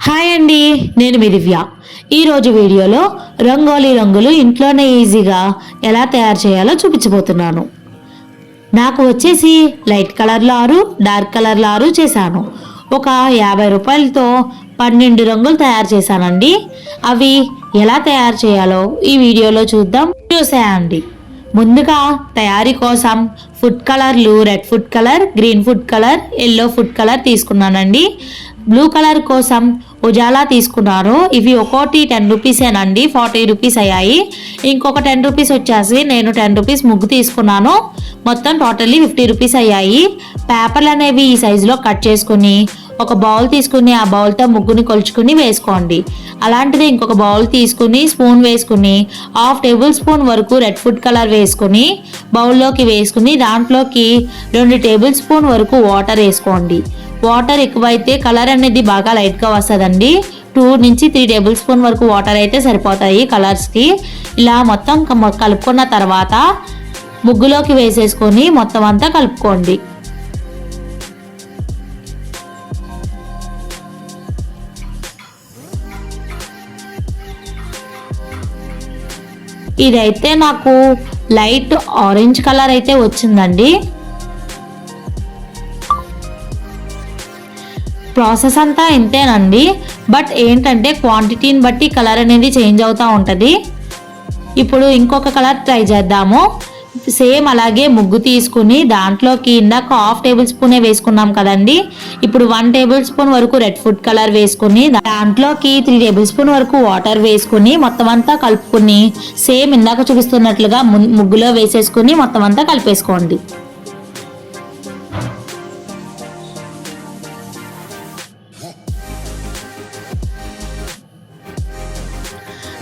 Hi అండి నేను మీ దివ్య. ఈరోజు వీడియోలో రంగోలీ రంగులు ఇంట్లోనే ఈజీగా ఎలా తయారు చేయాలో చూపించబోతున్నాను. నాకు వచ్చేసి లైట్ కలర్లో ఆరు డార్క్ కలర్లో ఆరు చేశాను. ఒక యాభై రూపాయలతో పన్నెండు రంగులు తయారు చేశానండి. అవి ఎలా తయారు చేయాలో ఈ వీడియోలో చూద్దాం. చూసేయండి. ముందుగా తయారీ కోసం ఫుడ్ కలర్లు red food colour green food colour yellow food colour తీసుకున్నానండి. బ్లూ కలర్ కోసం ఉజాలా తీసుకున్నాను. ఇవి ఒక్కోటి టెన్ రూపీసేనండి ఫార్టీ రూపీస్ అయ్యాయి. ఇంకొక టెన్ రూపీస్ వచ్చేసి నేను టెన్ రూపీస్ ముగ్గు తీసుకున్నాను. మొత్తం టోటల్లీ ఫిఫ్టీ రూపీస్ అయ్యాయి. పేపర్లు అనేవి ఈ సైజులో కట్ చేసుకుని ఒక బౌల్ తీసుకుని ఆ బౌల్తో ముగ్గుని కొలుచుకుని వేసుకోండి. అలాంటిది ఇంకొక బౌల్ తీసుకుని స్పూన్ వేసుకుని హాఫ్ టేబుల్ స్పూన్ వరకు రెడ్ ఫుడ్ కలర్ వేసుకుని బౌల్లోకి వేసుకుని దాంట్లోకి రెండు టేబుల్ స్పూన్ వరకు వాటర్ వేసుకోండి. వాటర్ ఎక్కువైతే కలర్ అనేది బాగా లైట్గా వస్తుందండి. టూ నుంచి త్రీ టేబుల్ స్పూన్ వరకు వాటర్ అయితే సరిపోతాయి కలర్స్కి. ఇలా మొత్తం కలుపుకున్న తర్వాత ముగ్గులోకి వేసేసుకొని మొత్తం అంతా కలుపుకోండి. ఇదైతే నాకు లైట్ ఆరెంజ్ కలర్ అయితే వచ్చిందండి. ప్రాసెస్ అంతా ఇంతేనండి. బట్ ఏంటంటే క్వాంటిటీని బట్టి కలర్ అనేది చేంజ్ అవుతూ ఉంటుంది. ఇప్పుడు ఇంకొక కలర్ ట్రై చేద్దాము. సేమ్ అలాగే ముగ్గు తీసుకుని దాంట్లోకి ఇందాక హాఫ్ టేబుల్ స్పూనే వేసుకున్నాం కదండి. ఇప్పుడు వన్ టేబుల్ స్పూన్ వరకు రెడ్ ఫుడ్ కలర్ వేసుకుని దాంట్లోకి త్రీ టేబుల్ స్పూన్ వరకు వాటర్ వేసుకుని మొత్తం అంతా కలుపుకుని సేమ్ ఇందాక చూపిస్తున్నట్లుగా ము- ముగ్గులో వేసేసుకుని మొత్తం అంతా కలిపేసుకోండి.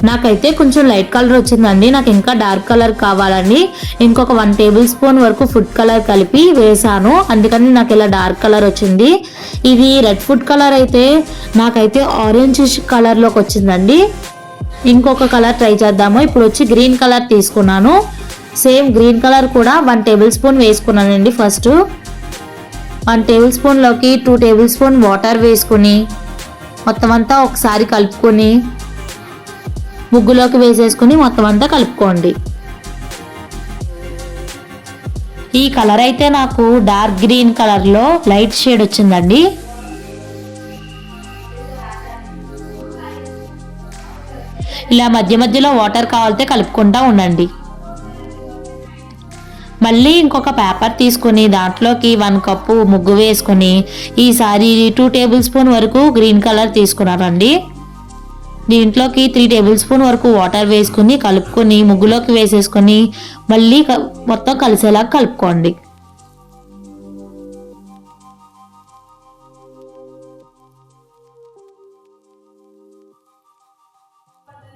నాకైతే కొంచెం లైట్ కలర్ వచ్చిందండి. నాకు ఇంకా డార్క్ కలర్ కావాలండి ఇంకొక వన్ టేబుల్ స్పూన్ వరకు ఫుడ్ కలర్ కలిపి వేసాను. అందుకని నాకు ఇలా డార్క్ కలర్ వచ్చింది. ఇది రెడ్ ఫుడ్ కలర్ అయితే నాకైతే ఆరెంజ్ కలర్లోకి వచ్చిందండి. ఇంకొక కలర్ ట్రై చేద్దాము. ఇప్పుడు వచ్చి గ్రీన్ కలర్ తీసుకున్నాను. సేమ్ గ్రీన్ కలర్ కూడా వన్ టేబుల్ స్పూన్ వేసుకున్నానండి ఫస్ట్ వన్ టేబుల్ స్పూన్లోకి టూ టేబుల్ స్పూన్ వాటర్ వేసుకుని మొత్తం అంతా ఒకసారి కలుపుకొని ముగ్గులోకి వేసేసుకుని మొత్తం అంతా కలుపుకోండి. ఈ కలర్ అయితే నాకు డార్క్ గ్రీన్ కలర్లో లైట్ షేడ్ వచ్చిందండి. ఇలా మధ్య మధ్యలో వాటర్ కావాలితే కలుపుకుంటా ఉండండి. మళ్ళీ ఇంకొక పేపర్ తీసుకుని దాంట్లోకి వన్ కప్పు ముగ్గు వేసుకుని ఈసారి టూ టేబుల్ స్పూన్ వరకు గ్రీన్ కలర్ తీసుకున్నానండి. దీంట్లోకి త్రీ టేబుల్ స్పూన్ వరకు వాటర్ వేసుకుని కలుపుకొని ముగ్గులోకి వేసేసుకొని మళ్ళీ మొత్తం కలిసేలా కలుపుకోండి.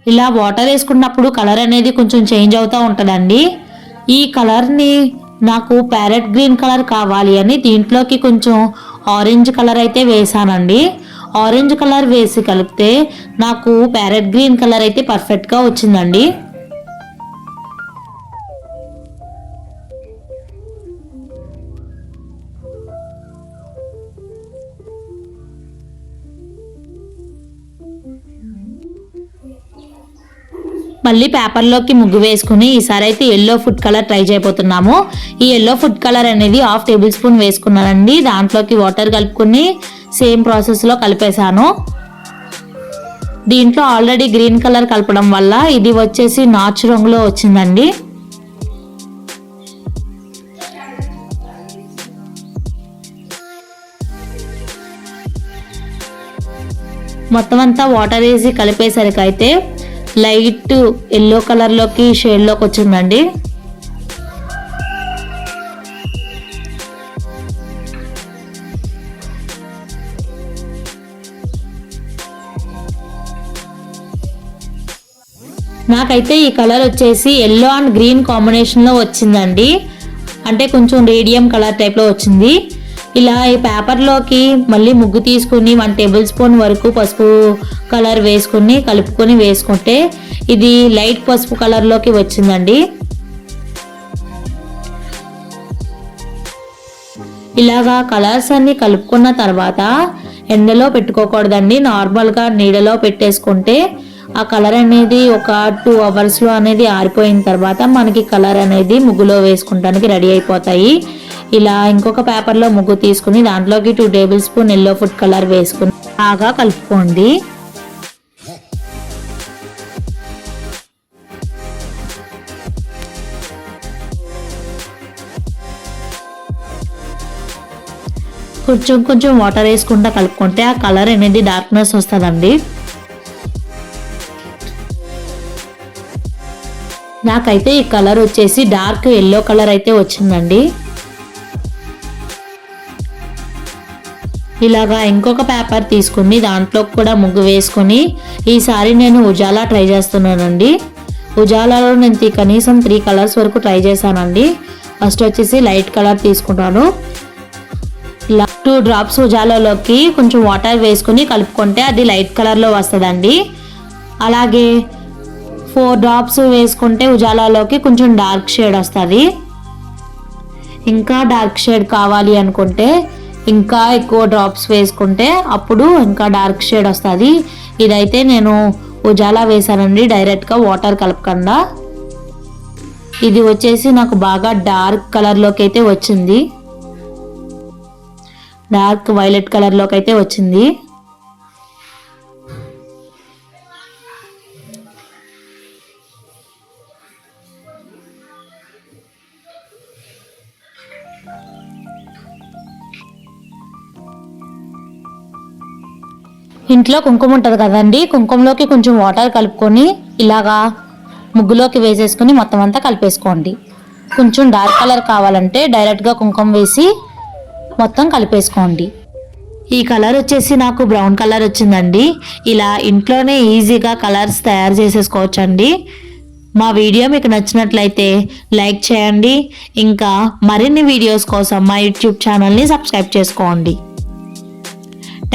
ఇలా వాటర్ వేసుకున్నప్పుడు కలర్ అనేది కొంచెం చేంజ్ అవుతూ ఉంటుందండి. ఈ కలర్ని నాకు ప్యారెట్ గ్రీన్ కలర్ కావాలి అని దీంట్లోకి కొంచెం ఆరెంజ్ కలర్ అయితే వేసానండి. ఆరెంజ్ కలర్ వేసి కలిపితే నాకు ప్యారెట్ గ్రీన్ కలర్ అయితే పర్ఫెక్ట్గా వచ్చిందండి. మళ్ళీ పేపర్లోకి ముగ్గు వేసుకుని ఈసారి అయితే ఎల్లో ఫుడ్ కలర్ ట్రై చేయబోతున్నాము. ఈ ఎల్లో ఫుడ్ కలర్ అనేది హాఫ్ టేబుల్ స్పూన్ వేసుకున్నానండి. దాంట్లోకి వాటర్ కలుపుకొని సేమ్ ప్రాసెస్లో కలిపేశాను. దీంట్లో ఆల్రెడీ గ్రీన్ కలర్ కలపడం వల్ల ఇది వచ్చేసి నాచు రంగులో వచ్చిందండి. మొత్తం అంతా వాటర్ వేసి కలిపేసరికి అయితే లైట్ ఎల్లో కలర్లోకి షేడ్లోకి వచ్చిందండి. నాకైతే ఈ కలర్ వచ్చేసి ఎల్లో అండ్ గ్రీన్ కాంబినేషన్లో వచ్చిందండి. అంటే కొంచెం రేడియం కలర్ టైప్లో వచ్చింది. ఇలా ఈ పేపర్లోకి మళ్ళీ ముగ్గు తీసుకుని వన్ టేబుల్ స్పూన్ వరకు పసుపు కలర్ వేసుకుని కలుపుకొని వేసుకుంటే ఇది లైట్ పసుపు కలర్లోకి వచ్చిందండి. ఇలాగా కలర్స్ అన్ని కలుపుకున్న తర్వాత ఎండలో పెట్టుకోకూడదండి. నార్మల్గా నీడలో పెట్టేసుకుంటే ఆ కలర్ అనేది ఒక టూ అవర్స్లో అనేది ఆరిపోయిన తర్వాత మనకి కలర్ అనేది ముగ్గులో వేసుకుంటానికి రెడీ అయిపోతాయి. ఇలా ఇంకొక పేపర్లో ముగ్గు తీసుకుని దాంట్లోకి two tablespoon yellow food colour వేసుకుని బాగా కలుపుకోండి. కొంచెం కొంచెం వాటర్ వేసుకుంటా కలుపుకుంటే ఆ కలర్ అనేది డార్క్నెస్ వస్తుందండి. నాకైతే ఈ కలర్ వచ్చేసి డార్క్ ఎల్లో కలర్ అయితే వచ్చిందండి. ఇలాగా ఇంకొక పేపర్ తీసుకుని దాంట్లో కూడా ముగ్గు వేసుకొని ఈసారి నేను ఉజాలా ట్రై చేస్తున్నానండి. ఉజాలాలో నేను కనీసం త్రీ కలర్స్ వరకు ట్రై చేశానండి. ఫస్ట్ వచ్చేసి లైట్ కలర్ తీసుకున్నాను. ఇలా టూ డ్రాప్స్ ఉజాలాలోకి కొంచెం వాటర్ వేసుకుని కలుపుకుంటే అది లైట్ కలర్లో వస్తుందండి. అలాగే ఫోర్ డ్రాప్స్ వేసుకుంటే ఉజాలాలోకి కొంచెం డార్క్ షేడ్ వస్తుంది. ఇంకా డార్క్ షేడ్ కావాలి అనుకుంటే ఇంకా ఎక్కువ డ్రాప్స్ వేసుకుంటే అప్పుడు ఇంకా డార్క్ షేడ్ వస్తుంది. ఇదైతే నేను ఉజాలా వేసానండి డైరెక్ట్గా వాటర్ కలపకుండా. ఇది వచ్చేసి నాకు బాగా డార్క్ కలర్లోకి అయితే వచ్చింది. డార్క్ వైలెట్ కలర్లోకి అయితే వచ్చింది. ఇంట్లో కుంకుమ ఉంటుంది కదండి కుంకుమలోకి కొంచెం వాటర్ కలుపుకొని ఇలాగా ముగ్గులోకి వేసేసుకొని మొత్తం అంతా కలిపేసుకోండి. కొంచెం డార్క్ కలర్ కావాలంటే డైరెక్ట్గా కుంకుమ వేసి మొత్తం కలిపేసుకోండి. ఈ కలర్ వచ్చేసి నాకు బ్రౌన్ కలర్ వచ్చిందండి. ఇలా ఇంట్లోనే ఈజీగా కలర్స్ తయారు చేసేసుకోవచ్చండి. మా వీడియో మీకు నచ్చినట్లయితే లైక్ చేయండి. ఇంకా మరిన్ని వీడియోస్ కోసం మా యూట్యూబ్ ఛానల్ని సబ్స్క్రైబ్ చేసుకోండి.